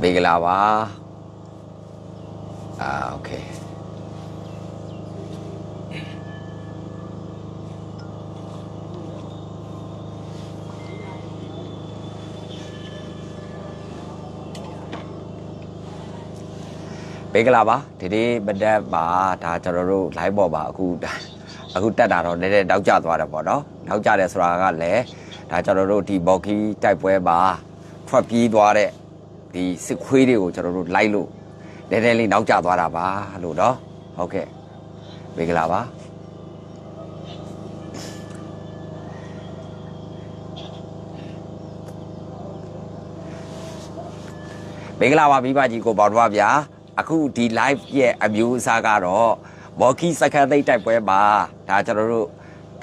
မင်္ဂလာပါအာโอเคမင်္ဂလာပါဒီနေ့မနက်ပါဒါကျွန်တော်တို့ live ပေါ်ပါအခုအခုတက်တာတော့နည်းနည်းနောက်ကျသွားတယ်ပေါ့နော်နောက်ကျတယ်ဆိုတာကလည်းဒါကျွန်တော်တို့ဒီဘော်ကီတိုက်ပွဲပါထွက်ပြေးသွားတဲ့ ဒီစစ်ခွေးတွေကိုကျွန်တော်တို့လိုက်လို့နည်းနည်းလေးနောက်ကျသွားတာပါလို့เนาะဟုတ်ကဲ့မင်္ဂလာပါမင်္ဂလာပါမိဘကြီးကိုပေါတော်ဗျာအခုဒီ live ရဲ့အမျိုးအစားကတော့မော်ကီစကန်သိတ်တိုက်ပွဲပါဒါကျွန်တော်တို့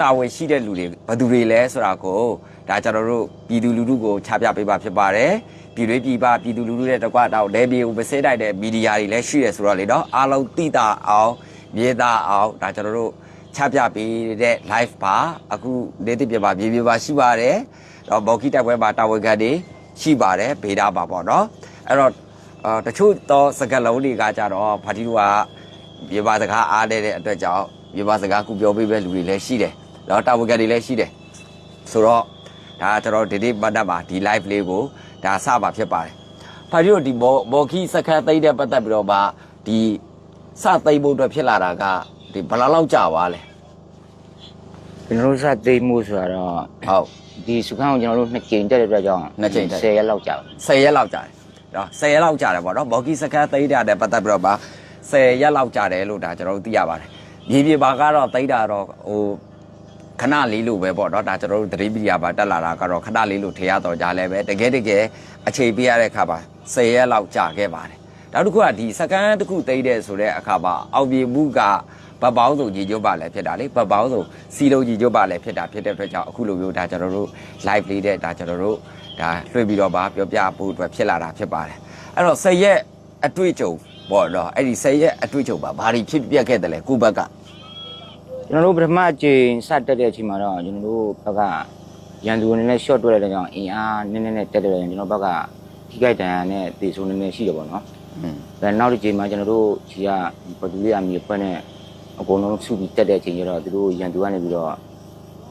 တာဝန်ရှိတဲ့လူတွေဘယ်သူတွေလဲဆိုတာကိုဒါကျွန်တော်တို့ပြည်သူလူထုကိုချပြပေးပါဖြစ်ပါတယ် ပြည်တွင်းပြည်ပပြည်သူလူထုရဲ့တကွတော့လဲပြေကိုမစဲတိုက်တဲ့မီဒီယာတွေလည်းရှိရဆိုတော့လေနော်အားလုံးသိတာအောင်မြေသားအောင်ဒါကျွန်တော်တို့ချပြပေးတဲ့ live ပါအခုနေတိပြပါမြေပြပါရှိပါတယ်တော့မော်ကီတိုက်ပွဲပါတာဝန်ခံတွေရှိပါတယ်ဗေဒပါပေါ့နော်အဲ့တော့အာတချို့တော့စကားလုံးတွေကကြတော့ဖာတီတို့ကမြေပါစကားအားတဲ့အတွက်ကြောင့်မြေပါစကားခုပြောပေးပဲလူတွေလည်းရှိတယ်။တော့တာဝကတွေလည်းရှိတယ်။ဆိုတော့ဒါကျွန်တော်ဒီနေ့ပတ်သက်ပါဒီ live လေးကို ဒါစပါဖြစ်ပါတယ်။ဖာတီတို့ဒီမောမော်ခီစကားသိမ့်တဲ့ပတ်သက်ပြီးတော့မှဒီစသိမ့်ဖို့အတွက်ဖြစ်လာတာကဒီဘယ်လောက်လောက်ကြာသွားလဲကျွန်တော်တို့စသိမ်းမှုဆိုတော့။ဟုတ်ဒီစုခန်းကိုကျွန်တော်တို့နှစ်ကြိမ်တက်တဲ့အတွက်ကြောင့်နှစ်ကြိမ်တက်10ရက်လောက်ကြာပါ10ရက်လောက်ကြာတယ်နော်10ရက်လောက်ကြာတယ်ပေါ့နော်ဘော်ကီစကန်သိမ့်တာတဲ့ပတ်သက်ပြီးတော့ပါ10ရက်လောက်ကြာတယ်လို့ဒါကျွန်တော်တို့သိရပါတယ်မြေပြေပါကတော့သိမ့်တာတော့ဟို ခဏလေးလို့ပဲပေါ့နော်ဒါကျွန်တော်တို့သတိပညာပါတက်လာတာကတော့ခဏလေးလို့ထင်ရတော့ကြလဲပဲတကယ်တကယ်အခြေပေးရတဲ့အခါပါ10ရက်လောက်ကြာခဲ့ပါတယ်နောက်တစ်ခုကဒီစကန်တစ်ခုသိမ့်တဲ့ဆိုတဲ့အခါပါအောင်ပြေမှုကဘတ်ပေါင်းစုံကြီးကျုပ်ပါလည်းဖြစ်တာလေဘတ်ပေါင်းစုံစီလုံးကြီးကျုပ်ပါလည်းဖြစ်တာဖြစ်တဲ့အတွက်ကြောင့်အခုလိုမျိုးဒါကျွန်တော်တို့ live လေးတဲ့ဒါကျွန်တော်တို့ဒါလွှင့်ပြီးတော့ပါပြောပြဖို့အတွက်ဖြစ်လာတာဖြစ်ပါတယ်အဲ့တော့10ရက်အတွေ့အကြုံပေါ့နော်အဲ့ဒီ10ရက်အတွေ့အကြုံပါဘာတွေဖြစ်ပျက်ခဲ့တယ်လဲကိုယ့်ဘက်က ကျွန်တော်တို့ပထမအကြိမ်စတက်တဲ့အချိန်မှာတော့ကျွန်တော်တို့ဘက်ကရန်သူအနေနဲ့ short တွေ့တဲ့အတွက်ကြောင့်အင်အားနည်းနည်းနဲ့တက်တဲ့အတွက်ကျွန်တော်ဘက်ကထိခိုက်ဒဏ်ရာနဲ့တေဆုံးနည်းနည်းရှိတယ်ပေါ့နော်อืมဒါနောက်တစ်ချိန်မှာကျွန်တော်တို့ကြီးကပေါ်တူလီယာမြေဖွဲ့နဲ့အကုန်လုံးစုပြီးတက်တဲ့အချိန်ကျတော့သူတို့ရန်သူကနေပြီးတော့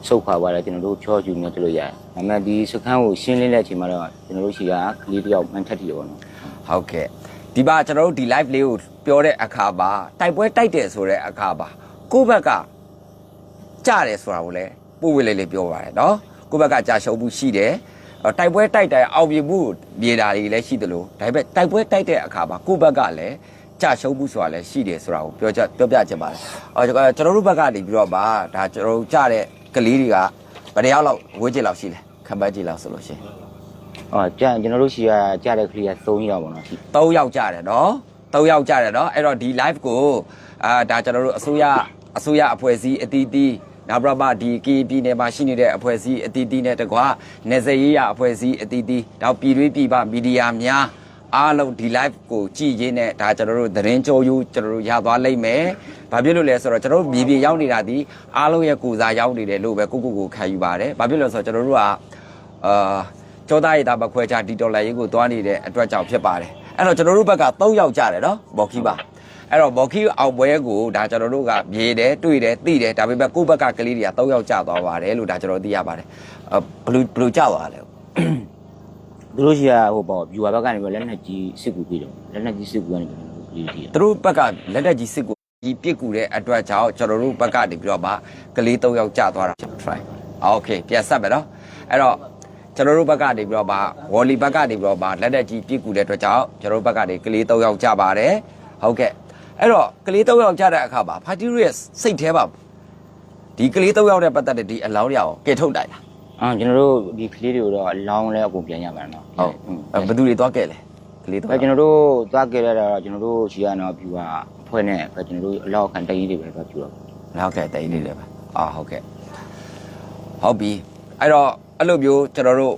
ဆုတ်ခွာသွားတယ်ကျွန်တော်တို့ချောယူနေတယ်လို့ရတယ်ဒါပေမဲ့ဒီစခန်းကိုရှင်းလင်းတဲ့အချိန်မှာတော့ကျွန်တော်တို့ရှိကကလေးတစ်ယောက်မှန်ထက်တည်တယ်ပေါ့နော်ဟုတ်ကဲ့ဒီပါကျွန်တော်တို့ဒီ live လေးကိုပြောတဲ့အခါပါတိုက်ပွဲတိုက်တယ်ဆိုတဲ့အခါပါကိုယ့်ဘက်က ကြတယ်ဆိုတာကိုလည်းပို့ဝေးလေးလေးပြောပါတယ်နော်ကိုယ့်ဘက်ကကြာရှုံးမှုရှိတယ်တိုက်ပွဲတိုက်တိုင်းအောင်မြင်မှုမြေတာတွေလည်းရှိတယ်လို့ဒါပေမဲ့တိုက်ပွဲတိုက်တဲ့အခါမှာကိုယ့်ဘက်ကလည်းကြရှုံးမှုဆိုတာလည်းရှိတယ်ဆိုတာကိုပြောကြပြောပြချင်ပါတယ်။အော်ကျွန်တော်တို့ဘက်ကနေပြီးတော့ပါဒါကျွန်တော်တို့ကြတဲ့ကလေးတွေကဘယ်တယောက်လောက်ဝေးကြလောက်ရှိလဲခံပတ်ကြလောက်ဆိုလို့ရှိရင်အော်ကြကျွန်တော်တို့ရှိရကြတဲ့ကလေးက3ယောက်ပေါ့နော်ရှိ3ယောက်ကြတယ်နော်3ယောက်ကြတယ်နော်အဲ့တော့ဒီ live ကိုအာဒါကျွန်တော်တို့အစိုးရအစိုးရအဖွဲ့အစည်းအသီးသီး နောက်ပြမဒီ KP နယ်မှာရှိနေတဲ့အဖွဲ့အစည်းအသီးသီးနဲ့တကွာနေစရေးရအဖွဲ့အစည်းအသီးသီးနောက်ပြည်တွင်းပြည်ပမီဒီယာများအားလုံးဒီ live ကိုကြည်ရင်းနဲ့ဒါကျွန်တော်တို့သတင်းကြိုးယူကျွန်တော်တို့ရသွားလိမ့်မယ်။ဘာဖြစ်လို့လဲဆိုတော့ကျွန်တော်တို့မြေပြင်ရောက်နေတာဒီအားလုံးရဲ့ကိုယ်စားရောက်နေတယ်လို့ပဲကိုကိုကိုခံယူပါတယ်။ဘာဖြစ်လို့လဲဆိုတော့ကျွန်တော်တို့ကအာကျောသားရည်သားမခွဲခြားဒီဒေါ်လာရေးကိုသွားနေတဲ့အတွက်ကြောင့်ဖြစ်ပါတယ်။အဲ့တော့ကျွန်တော်တို့ဘက်က3ယောက်ကြတယ်နော်ဘော်ခီပါ။ အဲ့တော့ဘော်ခီအောင်ပွဲကိုဒါကျွန်တော်တို့ကမြေတယ်တွေ့တယ်သိတယ်ဒါပေမဲ့ကိုယ့်ဘက်ကကလေးတွေက3ယောက်ကြသွားပါတယ်လို့ဒါကျွန်တော်သိရပါတယ်။အဘလူးဘလူးကြသွားတယ် သူတို့ရှိကဟိုပေါ့ viewer ဘက်ကနေပြီးလက်နဲ့ကြီးစစ်ကူပြီးတော့လက်နဲ့ကြီးစစ်ကူကနေကျွန်တော်တို့ကလေးတည်း သူတို့ဘက်ကလက်တက်ကြီးစစ်ကိုကြီးပြစ်ကူတဲ့အတွက်ကြောင့်ကျွန်တော်တို့ဘက်ကနေပြီးတော့မှကလေး၃ယောက်ကြာသွားတာ try โอเคပြန်ဆက်မယ်နော်အဲ့တော့ကျွန်တော်တို့ဘက်ကနေပြီးတော့မှဝေါ်လီဘက်ကနေပြီးတော့မှလက်တက်ကြီးပြစ်ကူတဲ့အတွက်ကြောင့်ကျွန်တော်တို့ဘက်ကနေကလေး၃ယောက်ကြာပါတယ်ဟုတ်ကဲ့ အဲ့တော့ကလေး၃ယောက်ကြာတဲ့အခါမှာဖာတီရီရဲ့စိတ်แท้ပါဒီကလေး၃ယောက်နဲ့ပတ်သက်တဲ့ဒီအလောင်းရအောင်ကဲထုတ်တိုင်လား အာကျွန်တော်တို့ဒီကလေးတွေကိုတော့အလောင်းလဲအကုန်ပြန်ရပါတော့ ဟုတ်အဲ့ဘယ်သူတွေသွားခဲ့လဲကလေး၃ အဲ ယောက် ကျွန်တော်တို့သွားကြရတာတော့ကျွန်တော်တို့ရှိကတော့ viewer အဖွဲ့နဲ့ပဲကျွန်တော်တို့အလောက်ခံတကြီးတွေပဲသွားပြတော့ ဟုတ်ကဲ့တိတ်လေးလေးပါအာဟုတ်ကဲ့ဟုတ်ပြီအဲ့တော့အဲ့လိုမျိုးကျွန်တော်တို့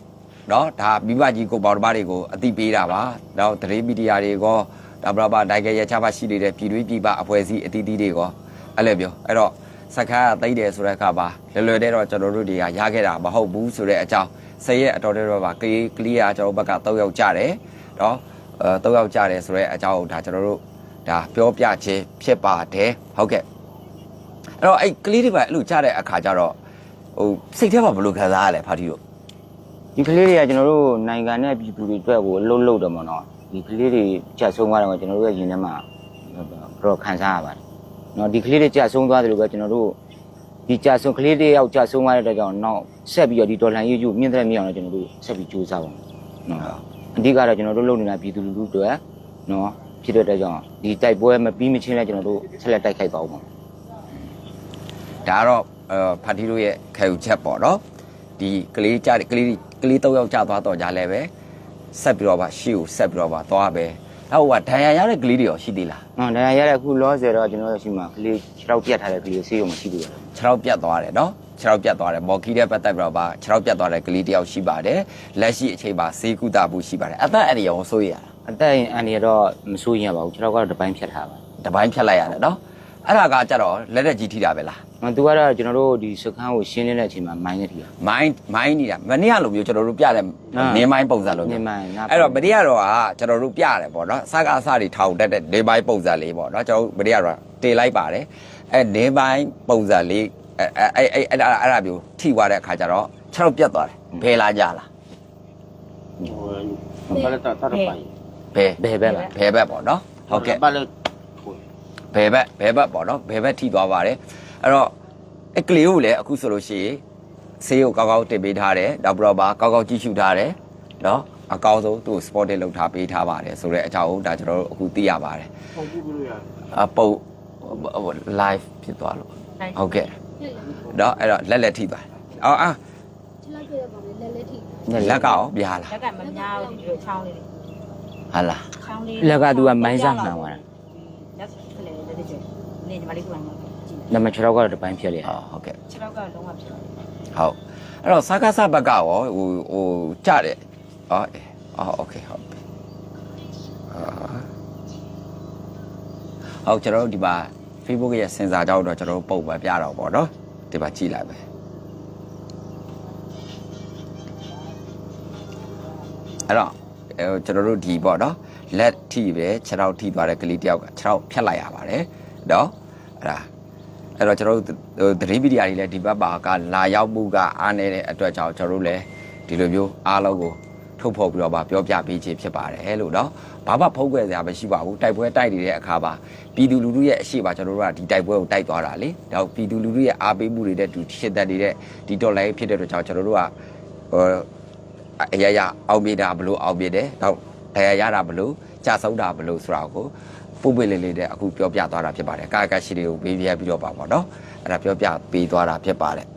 เนาะဒါမိဘကြီးကိုပေါတော်ဘာတွေကိုအတိပေးတာပါတော့သတင်းမီဒီယာတွေကော ဒါပရပါတိုင်ကယ်ရချပါရှိနေတဲ့ပြည်တွင်းပြည်ပအဖွဲ့အစည်းအသီးသီးတွေကောအဲ့လိုပြောအဲ့တော့စက္ခါကတိတ်တယ်ဆိုတဲ့အခါပါလွယ်လွယ်တဲ့တော့ကျွန်တော်တို့တွေကရခဲ့တာမဟုတ်ဘူးဆိုတဲ့အကြောင်းဆယ်ရက်အတော်တဲ့တော့ပါကလေးကလေးကကျွန်တော်ဘက်က၃ယောက်ကြတယ်နော်အဲ၃ယောက်ကြတယ်ဆိုတဲ့အကြောင်းဒါကျွန်တော်တို့ဒါပြောပြခြင်းဖြစ်ပါတယ်ဟုတ်ကဲ့အဲ့တော့အဲ့ကလေးတွေပါအဲ့လိုကြတဲ့အခါကျတော့ဟိုစိတ်ထဲမှာဘယ်လိုခံစားရလဲဖာတီတို့ဒီကလေးတွေကကျွန်တော်တို့နိုင်ငံနဲ့ပြည်သူတွေအတွက်ကိုအလုပ်လုပ်တယ်မနော် ဒီကလေးတွေကြာဆုံးသွားတော့ကျွန်တော်တို့ရဲ့ရင်ထဲမှာဘယ်တော့ခံစားရပါတယ်နော်ဒီကလေးတွေကြာဆုံးသွားတယ်လို့ပဲကျွန်တော်တို့ဒီကြာဆုံးကလေးတွေရောက်ကြာဆုံးသွားတဲ့အတွက်ကြောင့်နောက်ဆက်ပြီးတော့ဒီဒေါ်လာရေးယူမြင့်တဲ့မြင့်အောင်လည်းကျွန်တော်တို့ဆက်ပြီးကြိုးစားပါမယ်နော်အဓိကတော့ကျွန်တော်တို့လုပ်နေတာပြည်သူလူထုတွေနော်ဖြစ်တဲ့အတွက်ကြောင့်ဒီတိုက်ပွဲမပြီးမချင်းလဲကျွန်တော်တို့ဆက်လက်တိုက်ခိုက်ပါဦးပါဒါကတော့အဲဖာတီတို့ရဲ့ခံယူချက်ပေါ့နော်ဒီကလေးကြတဲ့ကလေးကလေးတော့ယောက်ကြသွားတော့ကြလဲပဲ ဆက်ပြီးတော့ပါရှေ့ကိုဆက်ပြီးတော့ပါသွားပဲအဲ့ဟိုကဒဏ်ရာရတဲ့ကလေးတွေရောရှိသေးလား။ဟုတ်တယ်ရတဲ့အခုလောဆယ်တော့ကျွန်တော်တို့ရှိမှာကလေးခြေထောက်ပြတ်ထားတဲ့ကလေးဆေးရုံမရှိဘူးလေခြေထောက်ပြတ်သွားတယ်နော်ခြေထောက်ပြတ်သွားတယ်မော်ကီတဲ့ပတ်သက်ပြီးတော့ပါခြေထောက်ပြတ်သွားတဲ့ကလေးတယောက်ရှိပါတယ်လက်ရှိအချိန်ပါဈေးကုသမှုရှိပါတယ်အသက်အန္တရာယ်ရောဆိုရရတာ။အသက်အန္တရာယ်တော့မစိုးရင်ရပါဘူးခြေထောက်ကတော့တစ်ပိုင်းဖြတ်ထားပါ တပိုင်းဖြတ်လိုက်ရတယ်နော် အဲ့ဒါကကြတော့လက်လက်ကြီးထိတာပဲလား။ဟိုသူကတော့ကျွန်တော်တို့ဒီစခန်းကိုရှင်းလင်းတဲ့အချိန်မှာမိုင်းနေတယ်မိုင်းမိုင်းနေတာမနေ့ကလိုမျိုးကျွန်တော်တို့ပြတဲ့အာနေမိုင်းပုံစံလို။နေမျိုးမိုင်းနားအဲ့တော့မနေ့ကတော့ကကျွန်တော်တို့ပြရတယ်ပေါ့နော်စကားအစတွေထောင်တက်တဲ့နေမိုင်းပုံစံလေးပေါ့နော်ကျွန်တော်တို့မနေ့ကတော့တေလိုက်ပါတယ်အဲ့နေမိုင်းပုံစံလေးအဲ့အဲ့အဲ့အဲ့အဲ့ဒါမျိုးထိသွားတဲ့အခါကျတော့ခြေထောက်ပြတ်သွားတယ်ဘယ်လာကြလားဘာလဲတာတာပိုင်ဘယ်ဘယ်ဘက်ပါဘယ်ဘက်ပေါ့နော်ဟုတ်ကဲ့ဘာလဲ ဘယ်ဘက်ဘယ်ဘက်ပေါ့နော်ဘယ်ဘက်ထိသွားပါတယ်အဲ့တော့အကလေးကိုလည်းအခုဆိုလို့ရှိရင်ဆေးကိုကောက်ကောက်တင်ပေးထားတယ်နောက်ပြီးတော့ပါကောက်ကောက်ကြည့်ရှုထားတယ်နော်အကောင်းဆုံးသူ့ကို spotting လုပ်ထားပေးထားပါတယ်ဆိုတော့အကြောင်းဒါကျွန်တော်တို့အခုသိရပါတယ်ပုံကြည့်လို့ရအပုတ်ဟို live ဖြစ်သွားလို့ဟုတ်ကဲ့နော်အဲ့တော့လက်လက်ထိသွားအော်အာခြေလိုက်ခဲ့တဲ့ကောင်လေးလက်လက်ထိလက်ကရောပြားလားလက်ကမများဘူးဒီလိုချောင်းလေးတွေဟာလားချောင်းလေးလက်ကသူကမိုင်းစားမှန်သွားတာ လက်ကလေးလက်တစ်ချက် နေညီမလေးကိုယ်တိုင်ကြည့် ။ဒါပေမဲ့ခြေထောက်ကတော့တစ်ပိုင်းဖြတ်လိုက် ဟောဟုတ်ကဲ့ ခြေထောက်ကလုံးဝဖြစ်သွားတယ် ဟုတ်အဲ့တော့စကားစဘက်ကရောဟိုဟိုကြတယ်အော်အေးအော်โอเคဟုတ်ပြီအာဟုတ်ကျွန်တော်တို့ဒီမှာ Facebook ရဲ့စင်စာကြောက်တော့ကျွန်တော်တို့ပုံပဲပြတော့ပေါ့နော်ဒီမှာကြည့်လိုက်ပဲအဲ့တော့အဲကျွန်တော်တို့ဒီပေါ့နော်လက်ထိပဲခြေထောက်ထိသွားတဲ့ကလေးတယောက်ကခြေထောက်ဖြတ်လိုက်ရပါတယ် နော်အဲ့ဒါအဲ့တော့ကျွန်တော်တို့သတင်းမီဒီယာတွေလည်းဒီဘက်ပါကလာရောက်မှုကအားနေတဲ့အတွက်ကြောင့်ကျွန်တော်တို့လည်းဒီလိုမျိုးအားလုံးကိုထုတ်ဖော်ပြီးတော့ပါပြောပြပေးခြင်းဖြစ်ပါတယ်လို့နော်ဘာမှဖုံးကွယ်စရာမရှိပါဘူးတိုက်ပွဲတိုက်နေတဲ့အခါပါပြည်သူလူထုရဲ့အရှိပါကျွန်တော်တို့ကဒီတိုက်ပွဲကိုတိုက်သွားတာလေဒါပြည်သူလူထုရဲ့အားပေးမှုတွေတဲ့ဒီရှစ်သက်နေတဲ့ဒီဒေါ်လာရေးဖြစ်တဲ့အတွက်ကြောင့်ကျွန်တော်တို့ကဟိုအရရအောင်မြင်တာဘလို့အောင်မြင်တယ်တော့တရားရတာဘလို့ကြာဆုံးတာဘလို့ဆိုတာကို ပုပ်ပွေလေးလေးတဲ့အခုပြောပြသွားတာဖြစ်ပါတယ်ကာကရှိတွေကိုပေးပြပြီးတော့ပါပေါ့နော်အဲ့ဒါပြောပြပေးသွားတာဖြစ်ပါတယ်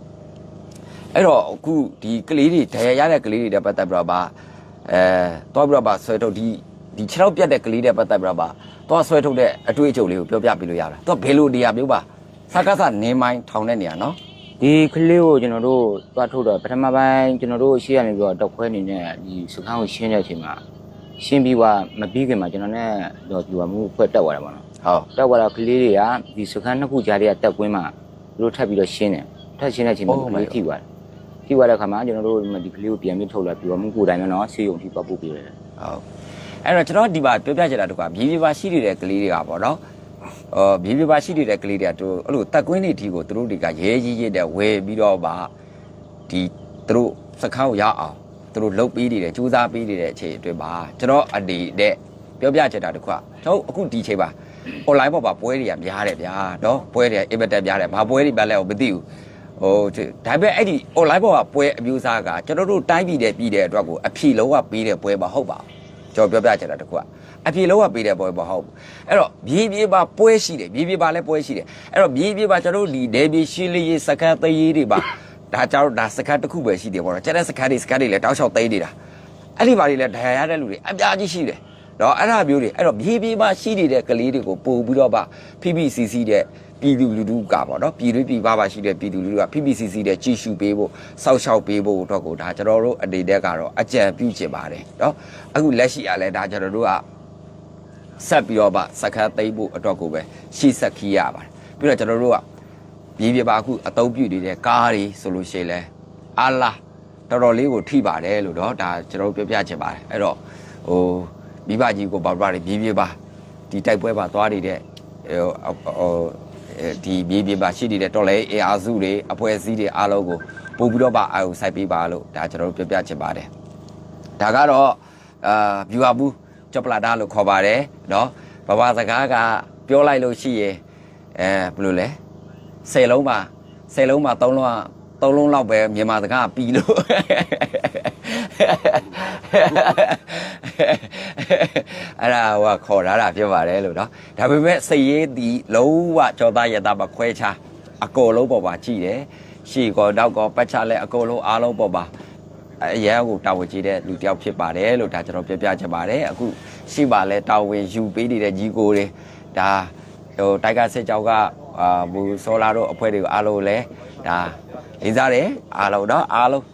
အဲ့တော့အခုဒီကလေးတွေဒဏ်ရာရတဲ့ကလေးတွေတက်ပတ်သက်ပြီးတော့ပါအဲတော့ပြီးတော့ပါဆွဲထုတ်ဒီဒီခြေထောက်ပြတ်တဲ့ကလေးတွေပတ်သက်ပြီးတော့ပါတော့ဆွဲထုတ်တဲ့အတွေ့အကြုံလေးကိုပြောပြပေးလို့ရလားတော့ဘယ်လိုနေရာမျိုးပါစကားစနေမိုင်းထောင်တဲ့နေရာနော်။ဒီကလေးကိုကျွန်တော်တို့သွားထုတ်တော့ပထမပိုင်းကျွန်တော်တို့ရှေ့ကနေပြီးတော့တောက်ခွဲနေနဲ့ဒီစခန်းကိုရှင်းတဲ့အချိန်မှာ ရှင်းပြီးွားမပြီးခင်မှာကျွန်တော်နဲ့တော့ဒီဝမှုဖွဲ့တက်သွားတယ်ပေါ့နော်ဟုတ်။တက်သွားတော့ကလေးတွေကဒီစခန်းနှစ်ခုကြားတွေကတက်ကွင်းမှာသူတို့ထပ်ပြီးတော့ရှင်းတယ်။ထပ်ရှင်းတဲ့အချိန်မှာကလေးထိသွားတယ်။ထိသွားတဲ့အခါမှာကျွန်တော်တို့ဒီကလေးကိုပြန်ပြီးထုတ်လာပြီးတော့မှုကိုယ်တိုင်ပဲနော်ဆေးရုံထိပတ်ပို့ပေးတယ်ဟုတ်အဲ့တော့ကျွန်တော်ဒီမှာပြောပြချင်တာတကွာမြေပြပါရှိနေတဲ့ကလေးတွေကပေါ့နော်အော်မြေပြပါရှိနေတဲ့ကလေးတွေကသူအဲ့လိုတက်ကွင်းတွေဒီကိုသူတို့တွေကရဲကြီးကြီးတဲ့ဝယ်ပြီးတော့ပါဒီသူတို့စခန်းကိုရအောင် သူတို့လှုပ်ပြီးနေတယ်စူးစမ်းပြီးနေတဲ့အချိန်အတွင်းမှာကျွန်တော်အနေနဲ့ပြောပြချင်တာတကွာကျွန်တော်အခုဒီချိန်ပါ online ပေါ်မှာပွဲတွေကများတယ်ဗျာနော်ပွဲတွေအင်မတန်များတယ်ဘာပွဲတွေပဲလဲမသိဘူးဟိုဒါပေမဲ့အဲ့ဒီ online ပေါ်မှာပွဲအမျိုးအစားကကျွန်တော်တို့တိုင်းပြည်တဲ့ပြည်တဲ့အတွက်ကိုအဖြေလုံးဝပေးတဲ့ပွဲမဟုတ်ပါဘူးကျွန်တော်ပြောပြချင်တာတကွာအဖြေလုံးဝပေးတဲ့ပွဲမဟုတ်ဘူးအဲ့တော့မြေပြေပါပွဲရှိတယ်မြေပြေပါလည်းပွဲရှိတယ်အဲ့တော့မြေပြေပါကျွန်တော်တို့ဒီဒေဘီရှင်းလေးရေးစကတ်သေးရေးတွေပါ ဒါကြောင့်ဒါစကတ်တစ်ခုပဲရှိတယ်ပေါ့နော်ကျန်တဲ့စကတ်တွေစကတ်တွေလည်းတောက်လျှောက်သိမ်းနေတာအဲ့ဒီဘာတွေလဲဒဏ်ရာရတဲ့လူတွေအများကြီးရှိတယ်တော့အဲ့ဒါမျိုးတွေအဲ့တော့မြေပြေးမှာရှိနေတဲ့ကလေးတွေကိုပို့ပြီးတော့ပါ PPCC တဲ့ပြည်သူလူထုကပေါ့နော်ပြည်တွင်းပြည်ပမှာရှိတဲ့ပြည်သူလူထုက PPCC တဲ့ကြီးစုပေးဖို့စောက်ရှောက်ပေးဖို့တော့ကိုဒါကျွန်တော်တို့အနေနဲ့ကတော့အကြံပြုချင်ပါတယ်နော်အခုလက်ရှိအလဲဒါကျွန်တော်တို့ကဆက်ပြီးတော့ပါစက္ကန့်သိမ့်ဖို့အတွက်ကိုပဲရှေ့ဆက်ခီးရပါတယ်ပြီးတော့ကျွန်တော်တို့က မြေပြေပါအခုအသုံးပြုနေတဲ့ကားတွေဆိုလို့ရှိရင်လဲအာလာ တော်တော်လေးကိုထိပါတယ်လို့တော့ဒါကျွန်တော်တို့ပြောပြချင်ပါတယ်အဲ့တော့ဟို မိဘကြီးကိုပေါပါတွေပြေးပြေးပါဒီတိုက်ပွဲပါသွားနေတဲ့ဟိုဟိုဒီပြေးပြေးပါရှိနေတဲ့တော်လဲအေအာစုတွေအဖွဲ့အစည်းတွေအားလုံးကိုပို့ပြီးတော့ပါအာရုံစိုက်ပေးပါလို့ဒါကျွန်တော်တို့ပြောပြချင်ပါတယ်ဒါကတော့အာဗျူဟာဘူးကြော့ပလာတာလို့ခေါ်ပါတယ်เนาะဘဘစကားကပြောလိုက်လို့ရှိရင်အဲဘယ်လိုလဲ 10လုံးပါ10လုံးပါ3လုံးက3လုံးလောက်ပဲမြန်မာစကားပြီးလို့အဲ့ဒါဟိုခေါ်ထားတာဖြစ်ပါတယ်လို့နော်ဒါပေမဲ့စရေးဒီလုံးဝကြောသားရတာပါခွဲခြားအကောလုံးပေါ်ပါကြည့်တယ်ရှီကောတောက်ကောပတ်ချလဲအကောလုံးအားလုံးပေါ်ပါအရန်ကိုတာဝန်ကြီးတဲ့လူတယောက်ဖြစ်ပါတယ်လို့ဒါကျွန်တော်ပြပြချင်ပါတယ်အခုရှိပါလဲတာဝန်ယူပေးနေတဲ့ကြီးကိုတွေဒါဟိုတိုက်ကစစ်ကြောက်က အာဘူဆိုလာတို့အဖွဲ့တွေကိုအားလုံးလည်းဒါလေးစားတယ်အားလုံးတော့အားလုံး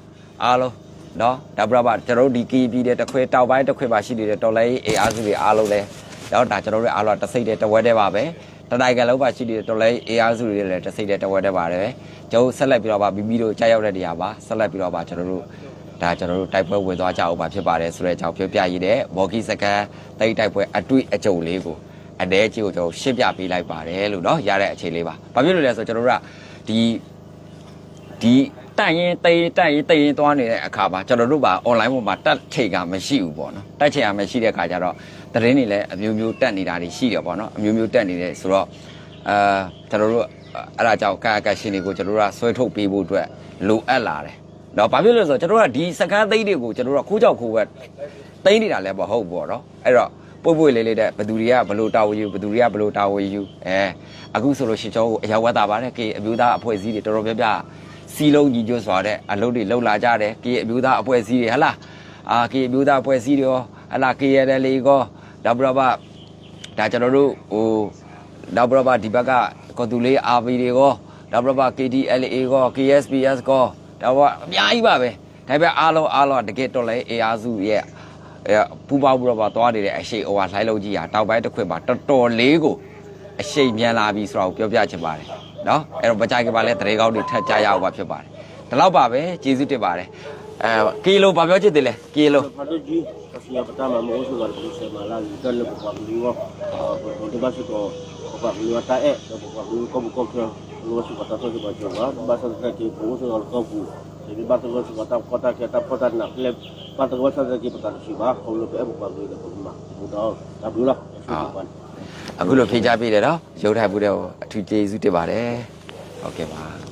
အားလုံးနော်ဒါပြပါကျွန်တော်တို့ဒီကီပြည်တဲ့တခွေတောက်ပိုင်းတခွေပါရှိနေတဲ့တော်လိုင်းအေအားစုတွေအားလုံးလည်းတော့ဒါကျွန်တော်တို့အားလုံးတစိတ်တဲ့တဝက်တဲ့ပါပဲတနိုင်ငံလုံးပါရှိနေတဲ့တော်လိုင်းအေအားစုတွေလည်းတစိတ်တဲ့တဝက်တဲ့ပါတယ်ကျွန်တော်ဆက်လက်ပြီးတော့ပါမိမိတို့ကြားရောက်တဲ့နေရာပါဆက်လက်ပြီးတော့ပါကျွန်တော်တို့ဒါကျွန်တော်တို့တိုက်ပွဲဝင်သွားကြအောင်ပါဖြစ်ပါတယ်ဆိုတဲ့အကြောင်းပြောပြရည်တဲ့ walkie စကန်တိုက်တိုက်ပွဲအတွေ့အကြုံလေးကို အနေကြီးကိုကျွန်တော်ရှင်းပြပေးလိုက်ပါတယ်လို့เนาะရတဲ့အခြေလေးပါဘာဖြစ်လို့လဲဆိုတော့ကျွန်တော်တို့ကဒီ ဒီတက်ရင်တေးတက်ရင်တေးရင်သွားနေတဲ့အခါမှာကျွန်တော်တို့ပါ online ပေါ်မှာတက်ချိန်ကမရှိဘူးပေါ့နော်တက်ချိန်ကမရှိတဲ့အခါကျတော့သတင်းတွေလည်းအမျိုးမျိုးတက်နေတာတွေရှိတယ်ပေါ့နော်အမျိုးမျိုးတက်နေတယ်ဆိုတော့အာကျွန်တော်တို့အဲ့ဒါကြောင့်ကာကရှင်တွေကိုကျွန်တော်တို့ကဆွဲထုတ်ပေးဖို့အတွက်လိုအပ်လာတယ်တော့ဘာဖြစ်လို့လဲဆိုတော့ကျွန်တော်တို့ကဒီစကားသိမ်းတွေကိုကျွန်တော်တို့ကခိုးကြောက်ခိုးဝက်သိမ်းနေတာလည်းမဟုတ်ဘူးပေါ့နော်အဲ့တော့ ပွေ့ပွေ့လေးလေးတဲ့ဘသူတွေကဘလို့တာဝန်ယူဘသူတွေကဘလို့တာဝန်ယူအဲအခုဆိုလို့ရှိရင်ကျွန်တော်တို့အရောက်ဝတ်တာပါတယ်ကေအမျိုးသားအဖွဲ့အစည်းတွေတော်တော်များများစီလုံးကြီးကျွတ်စွာတဲ့အလုပ်တွေလှုပ်လာကြတယ်ကေအမျိုးသားအဖွဲ့အစည်းတွေဟလားအာကေအမျိုးသားအဖွဲ့အစည်းတွေရောဟလား KRL လေးကောဒါဘရဘဒါကျွန်တော်တို့ဟိုဒါဘရဘဒီဘက်ကကော်တူလေး RV တွေကောဒါဘရဘ KDLA ကော KSPS ကောဒါဘအများကြီးပါပဲဒါပေမဲ့အားလုံးအားလုံးကတကယ်တော်လဲ AR စုရဲ့ အဲပူပေါင်းပြီးတော့ပါသွားနေတဲ့အရှိန်ဟိုဟာလှိုင်းလုံးကြီးဟာတောက်ပိုင်းတစ်ခွင်မှာတော်တော်လေးကိုအရှိန်မြန်လာပြီဆိုတော့ပြောပြချင်ပါတယ်နော်အဲ့တော့မကြိုက်ကပါလဲတရေကောင်းတွေထပ်ကြရအောင်ပါဖြစ်ပါတယ်ဒီလောက်ပါပဲကျေးဇူးတင်ပါတယ်အဲကီလိုဘာပြောချင်တယ်လဲကီလို Pada ji, kasi yang pertama mau usul dari Malaysia malah kita le buka beliau, untuk bahasa tu buka beliau tak eh, buka beliau kau buka ke luar suka tak tahu cuba cuba, bahasa kita ki usul kalau kau bu, jadi bahasa luar suka tak kota kita kota nak lep, bahasa luar suka ki pertama cuba, kau lebih eh buka beliau dapat rumah, mudah, tak beliau lah, sudah အခုလိုဖြေချပေးတယ်နော်ရုပ်ထိုင်မှုတဲ့အထူးကျေးဇူးတင်ပါတယ်ဟုတ်ကဲ့ပါ